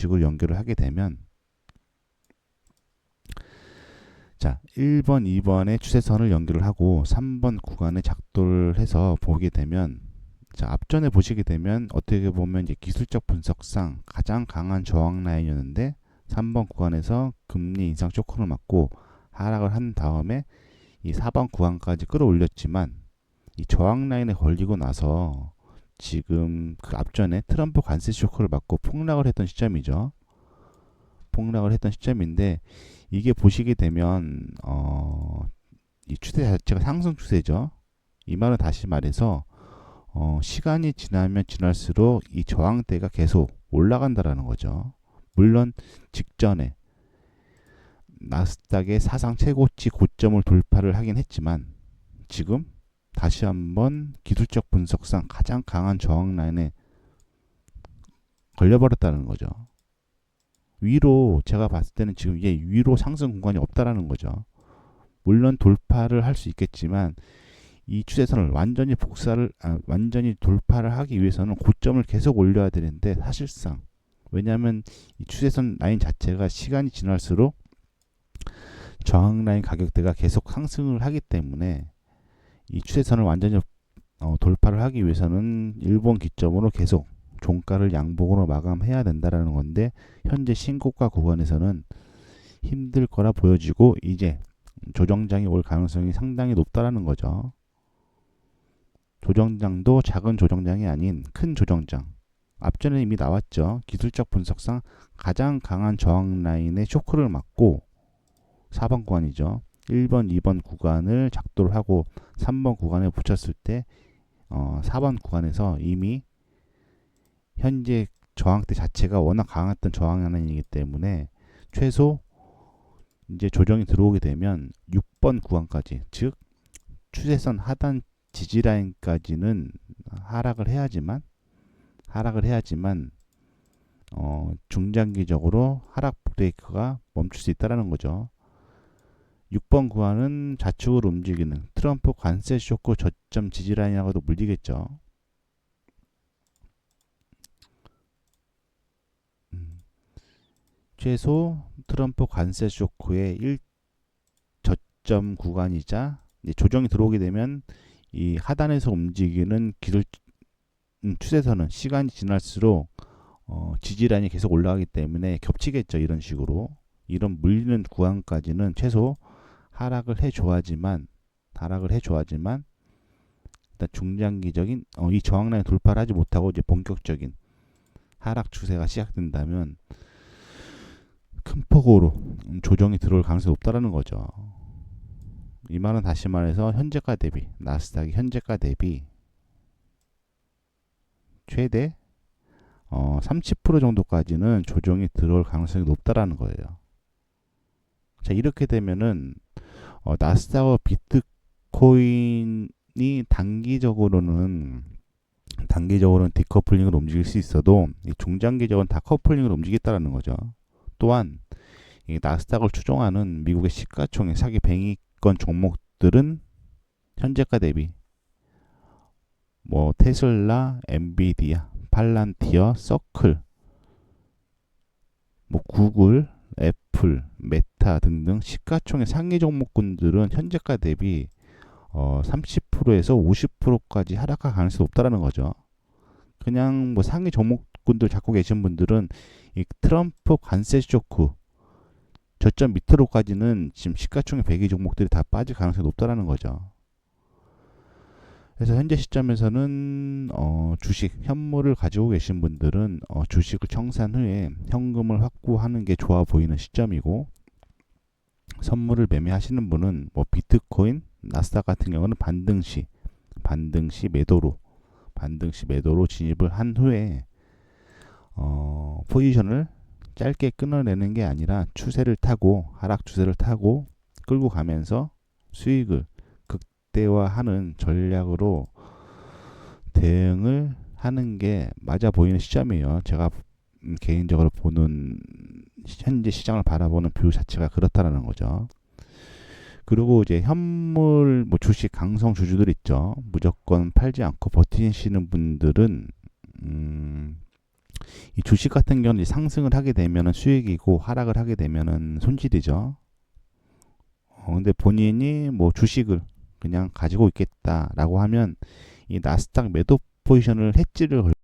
식으로 연결을 하게 되면 자 1번, 2번의 추세선을 연결을 하고 3번 구간에 작도를 해서 보게 되면 자 앞전에 보시게 되면 어떻게 보면 이제 기술적 분석상 가장 강한 저항 라인이었는데 3번 구간에서 금리 인상 쇼크를 맞고 하락을 한 다음에 이 4번 구간까지 끌어올렸지만 이 저항 라인에 걸리고 나서 지금 그 앞전에 트럼프 관세 쇼크를 맞고 폭락을 했던 시점이죠. 폭락을 했던 시점인데 이게 보시게 되면 어, 이 추세 자체가 상승 추세죠. 이 말은 다시 말해서 어, 시간이 지나면 지날수록 이 저항대가 계속 올라간다라는 거죠. 물론 직전에 나스닥의 사상 최고치 고점을 돌파를 하긴 했지만 지금 다시 한번 기술적 분석상 가장 강한 저항 라인에 걸려버렸다는 거죠. 위로 제가 봤을 때는 지금 이게 위로 상승 공간이 없다라는 거죠. 물론 돌파를 할 수 있겠지만 이 추세선을 완전히 복사를 아, 완전히 돌파를 하기 위해서는 고점을 계속 올려야 되는데 사실상 왜냐하면 이 추세선 라인 자체가 시간이 지날수록 저항 라인 가격대가 계속 상승을 하기 때문에 이 추세선을 완전히 어, 돌파를 하기 위해서는 일본 기점으로 계속 종가를 양봉으로 마감해야 된다라는 건데 현재 신고가 구간에서는 힘들 거라 보여지고 이제 조정장이 올 가능성이 상당히 높다라는 거죠. 조정장도 작은 조정장이 아닌 큰 조정장. 앞전에 이미 나왔죠. 기술적 분석상 가장 강한 저항 라인의 쇼크를 맞고 4번 구간이죠. 1번, 2번 구간을 작도를 하고 3번 구간에 붙였을 때 어, 4번 구간에서 이미 현재 저항대 자체가 워낙 강했던 저항 라인이기 때문에 최소 이제 조정이 들어오게 되면 6번 구간까지 즉 추세선 하단 지지 라인까지는 하락을 해야지만 하락을 해야지만 어, 중장기적으로 하락 브레이크가 멈출 수 있다라는 거죠. 6번 구간은 좌측으로 움직이는 트럼프 관세 쇼크 저점 지지 라인이라고도 불리겠죠. 음, 최소 트럼프 관세 쇼크의 1 저점 구간이자 조정이 들어오게 되면 이 하단에서 움직이는 기술 음, 추세선은 시간이 지날수록 어, 지지라인이 계속 올라가기 때문에 겹치겠죠 이런 식으로 이런 물리는 구간까지는 최소 하락을 해줘야지만 하락을 해줘야지만 일단 중장기적인 어, 이 저항라인 돌파를 하지 못하고 이제 본격적인 하락 추세가 시작된다면 큰 폭으로 조정이 들어올 가능성이 높다라는 거죠. 이 말은 다시 말해서 현재가 대비 나스닥이 현재가 대비 최대 어, 30% 정도까지는 조정이 들어올 가능성이 높다라는 거예요. 자 이렇게 되면은 어, 나스닥과 비트코인이 단기적으로는 단기적으로는 디커플링으로 움직일 수 있어도 중장기적으로는 다커플링으로 움직이겠다라는 거죠. 또한 이 나스닥을 추종하는 미국의 시가총액 사기 뱅이권 종목들은 현재가 대비 뭐 테슬라, 엔비디아, 팔란티어, 서클, 뭐 구글, 애플, 메타 등등 시가총액 상위 종목군들은 현재가 대비 어, 30%에서 50%까지 하락할 가능성이 높다라는 거죠. 그냥 뭐 상위 종목군들 잡고 계신 분들은 이 트럼프 관세 쇼크 저점 밑으로까지는 지금 시가총액 100위 종목들이 다 빠질 가능성이 높다라는 거죠. 그래서 현재 시점에서는 어, 주식 현물을 가지고 계신 분들은 어, 주식을 청산 후에 현금을 확보하는 게 좋아 보이는 시점이고 선물을 매매하시는 분은 뭐 비트코인, 나스닥 같은 경우는 반등 시 반등 시 매도로 반등 시 매도로 진입을 한 후에 어, 포지션을 짧게 끊어내는 게 아니라 추세를 타고 하락 추세를 타고 끌고 가면서 수익을 극대화하는 전략으로 대응을 하는 게 맞아 보이는 시점이에요. 제가 개인적으로 보는 현재 시장을 바라보는 뷰 자체가 그렇다라는 거죠. 그리고 이제 현물 뭐 주식 강성 주주들 있죠. 무조건 팔지 않고 버티시는 분들은 음 이 주식 같은 경우는 상승을 하게 되면은 수익이고 하락을 하게 되면은 손실이죠. 어, 근데 본인이 뭐 주식을 그냥 가지고 있겠다라고 하면 이 나스닥 매도 포지션을 해지를 걸